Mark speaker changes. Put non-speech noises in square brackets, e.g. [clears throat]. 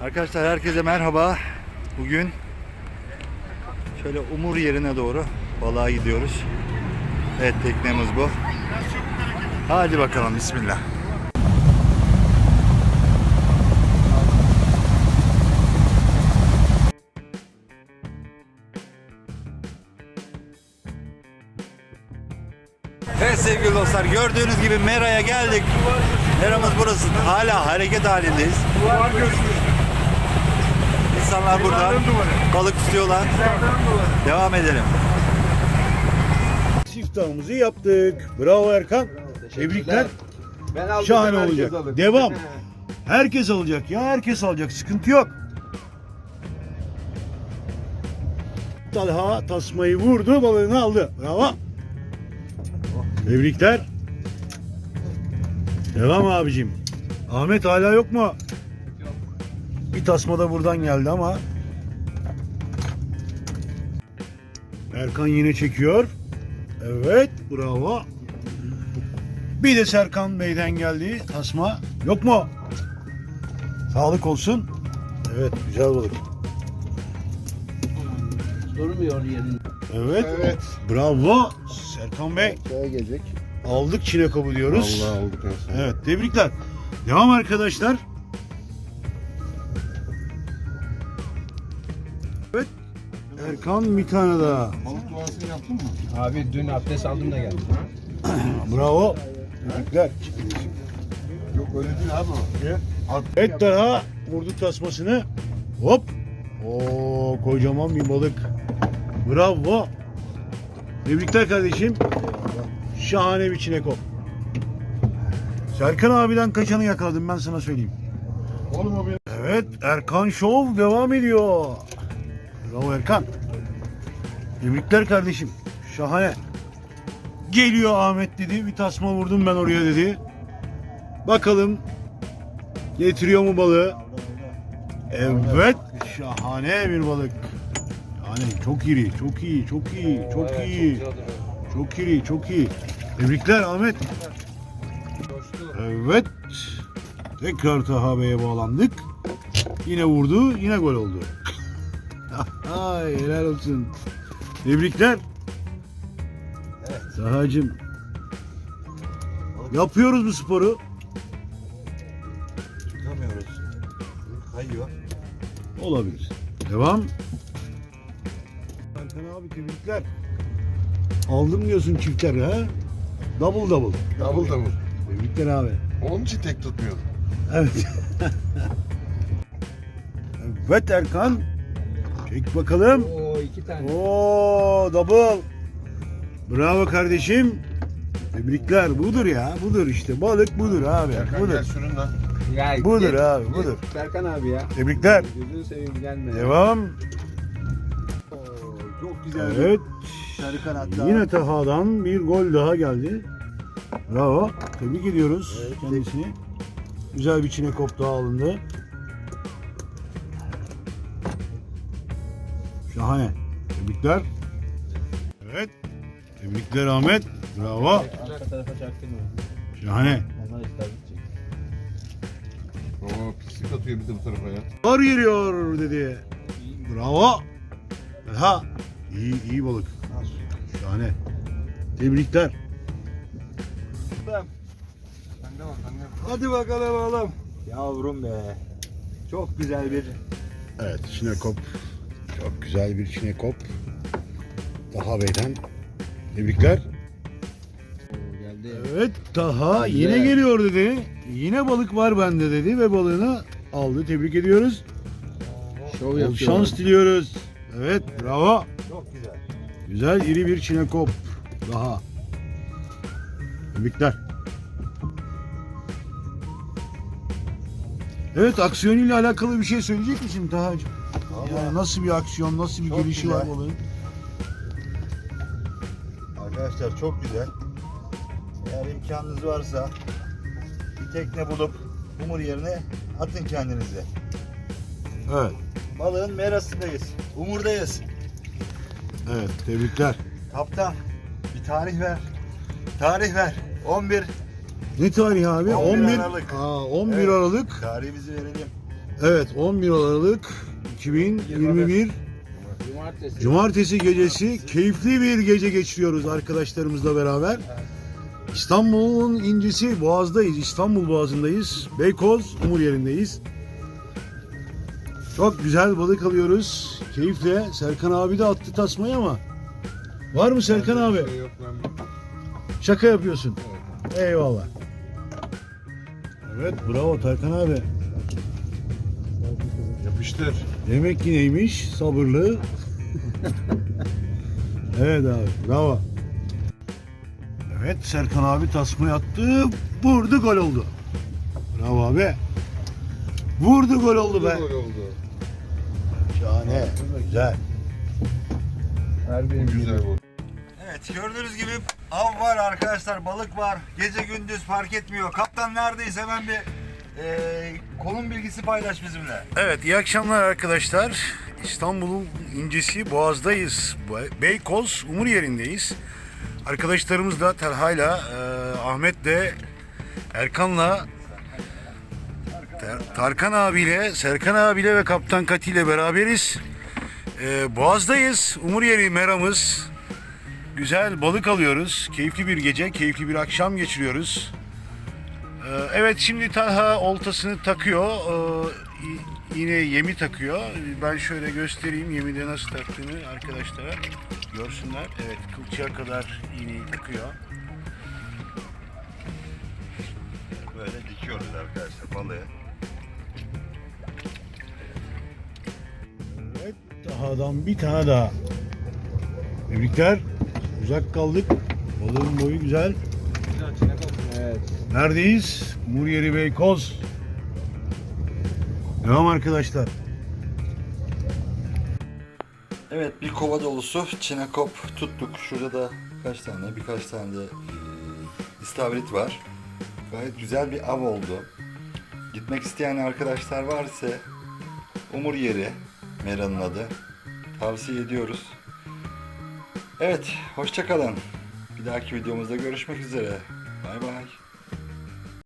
Speaker 1: Arkadaşlar herkese merhaba. Bugün şöyle Umur yerine doğru balığa gidiyoruz. Evet teknemiz bu. Hadi bakalım bismillah. Evet sevgili dostlar gördüğünüz gibi Mera'ya geldik. Mera'mız burası. Hala hareket halindeyiz. İnsanlar buradan balık tutuyorlar. Devam edelim.
Speaker 2: Siftahımızı yaptık. Bravo Erkan. Tebrikler.
Speaker 3: Ben aldım,
Speaker 2: Şahane olacak.
Speaker 3: alır.
Speaker 2: Devam. [laughs] Herkes alacak ya herkes alacak. Sıkıntı yok. Talha tasmayı vurdu balığını aldı. Bravo. Tebrikler. Devam abicim. Ahmet hala yok mu? Bir tasma da buradan geldi ama. Erkan yine çekiyor. Evet bravo. Bir de Serkan Bey'den geldi tasma. Yok mu? Sağlık olsun. Evet güzel balık.
Speaker 3: Durmuyor yerinde.
Speaker 2: Evet.
Speaker 4: Evet.
Speaker 2: Bravo Serkan Bey.
Speaker 4: Şeye gelecek.
Speaker 2: Aldık çile kabı diyoruz.
Speaker 4: Allah aldık aslında.
Speaker 2: Evet tebrikler. Devam arkadaşlar. Erkan bir tane daha.
Speaker 4: Balık duasını yaptın mı?
Speaker 3: Abi dün abdest aldım da geldim. [clears throat]
Speaker 2: Bravo. Tebrikler.
Speaker 4: Yok öyle değil abi o.
Speaker 2: Evet daha vurdu tasmasını. Hop. Oo kocaman bir balık. Bravo. Tebrikler kardeşim. Şahane bir çinekop. Serkan abiden kaçanı yakaladım ben sana söyleyeyim.
Speaker 4: Oğlum o benim.
Speaker 2: Evet Erkan Show devam ediyor. Bravo Erkan. Tebrikler kardeşim. Şahane. Geliyor Ahmet dedi. Bir tasma vurdum ben oraya dedi. Bakalım getiriyor mu balığı? Evet. Şahane bir balık. Yani çok iri, çok iyi, çok iyi, çok iyi. Çok iyi, çok iyi. Tebrikler Ahmet. Evet. Tekrar Taha Bey'e bağlandık. Yine vurdu, yine gol oldu. Ay helal olsun. Tebrikler. Taha'cığım. Yapıyoruz bu sporu.
Speaker 1: Tutamıyoruz. Kayıyor.
Speaker 2: Olabilir. Devam. Erkan abi tebrikler. Aldım diyorsun çiftler ha? Double double.
Speaker 4: Double double.
Speaker 2: Tebrikler abi.
Speaker 4: Onun için tek tutmuyor.
Speaker 2: Evet. [laughs] evet Erkan. Çek bakalım.
Speaker 3: Oo iki tane.
Speaker 2: Oo double. Bravo kardeşim. Tebrikler. Budur ya. Budur işte. Balık budur abi.
Speaker 4: Erkan
Speaker 2: Budur.
Speaker 4: gel sürün lan.
Speaker 3: Ya,
Speaker 2: Budur
Speaker 3: git,
Speaker 2: abi,
Speaker 3: git.
Speaker 2: budur.
Speaker 3: Serkan abi ya.
Speaker 2: Tebrikler.
Speaker 3: Gözünü seveyim gelme. ya.
Speaker 2: Devam.
Speaker 1: Çok güzel.
Speaker 2: Evet.
Speaker 1: Sarı kanatlı.
Speaker 2: Yine Taha'dan bir gol daha geldi. Bravo. Tebrik ediyoruz kendisini. Güzel bir çinekop daha alındı. Şahane. Tebrikler. Evet. Tebrikler Ahmet. Bravo.
Speaker 3: Arka tarafa çaktırma.
Speaker 2: Şahane.
Speaker 3: Onlar ister gidecek.
Speaker 4: Oo pislik atıyor bir de bu tarafa ya.
Speaker 2: Var geliyor dedi. Bravo. Ha. İyi, iyi balık. Şahane. Tebrikler.
Speaker 1: Hadi bakalım oğlum. Yavrum be. Çok güzel bir
Speaker 2: Evet çinekop. Çok güzel bir çinekop. Daha Bey'den. Tebrikler. Evet Taha yine geliyor dedi. Yine balık var bende dedi ve balığını aldı. Tebrik ediyoruz.
Speaker 3: Şov
Speaker 2: Bol
Speaker 3: yapıyor.
Speaker 2: şans diliyoruz. Evet bravo.
Speaker 1: çok güzel.
Speaker 2: Güzel iri bir çinekop. Daha. Tebrikler. Evet aksiyonuyla alakalı bir şey söyleyecek misin Taha'cığım? Yani nasıl bir aksiyon, nasıl bir
Speaker 1: Çok
Speaker 2: gelişi var
Speaker 1: güzel.
Speaker 2: balığın?
Speaker 1: Arkadaşlar çok güzel. Eğer imkanınız varsa bir tekne bulup Umur yerine atın kendinize.
Speaker 2: Evet,
Speaker 1: Balığın merasındayız. Umur'dayız.
Speaker 2: evet tebrikler.
Speaker 1: Kaptan bir tarih ver. Tarih ver. 11
Speaker 2: Ne tarih abi?
Speaker 1: 11
Speaker 2: 11
Speaker 1: Aralık.
Speaker 2: Aa, 11
Speaker 1: Evet.
Speaker 2: Aralık.
Speaker 1: tarihimizi verelim.
Speaker 2: Evet 11 Aralık 2021
Speaker 3: Cumartesi.
Speaker 2: Cumartesi gecesi keyifli bir gece geçiriyoruz arkadaşlarımızla beraber. İstanbul'un incisi Boğaz'dayız. İstanbul Boğazı'ndayız. Beykoz Umur yerindeyiz. Çok güzel balık alıyoruz. Keyifle. Serkan abi de attı tasmayı ama. Var mı Serkan abi?
Speaker 4: Şey yok
Speaker 2: Şaka yapıyorsun. Eyvallah. Evet bravo Tarkan abi.
Speaker 4: Yapıştır.
Speaker 2: Demek ki neymiş? Sabırlı. [laughs] evet abi bravo. Evet Serkan abi tasmayı attı. Vurdu gol oldu. Bravo abi. Vurdu gol oldu be.
Speaker 4: Gol oldu.
Speaker 2: Şahane. Güzel.
Speaker 3: Her birimiz
Speaker 4: Güzel gol.
Speaker 1: Evet gördüğünüz gibi av var arkadaşlar balık var. Gece gündüz fark etmiyor. Kaptan neredeyse hemen bir e, konum bilgisi paylaş bizimle.
Speaker 2: Evet iyi akşamlar arkadaşlar. İstanbul'un incisi Boğaz'dayız. Be- Beykoz Umur yerindeyiz. Arkadaşlarımızla Talha'yla, e, Ahmet'le, Erkan'la, Ter- Tarkan abiyle, Serkan abiyle ve Kaptan Kati ile beraberiz. E, Boğaz'dayız. Umur yeri meramız. Güzel balık alıyoruz. Keyifli bir gece, keyifli bir akşam geçiriyoruz. Ee, Evet şimdi Talha oltasını takıyor. Ee, Yine yemi takıyor. Ben şöyle göstereyim yemi de nasıl taktığını arkadaşlara görsünler. Evet kılçığa kadar iğneyi takıyor.
Speaker 1: Böyle dikiyoruz arkadaşlar balığı.
Speaker 2: Evet Taha'dan bir tane daha. Tebrikler. Uzak kaldık. Balığın boyu güzel.
Speaker 3: Evet.
Speaker 2: Neredeyiz? Umur yeri Beykoz. Devam arkadaşlar.
Speaker 1: Evet bir kova dolusu çinekop tuttuk. Şurada da kaç tane birkaç tane de istavrit var. Gayet güzel bir av oldu. Gitmek isteyen arkadaşlar varsa Umur yeri Mera'nın adı. Tavsiye ediyoruz. Evet hoşçakalın. Bir dahaki videomuzda görüşmek üzere. Bye bye.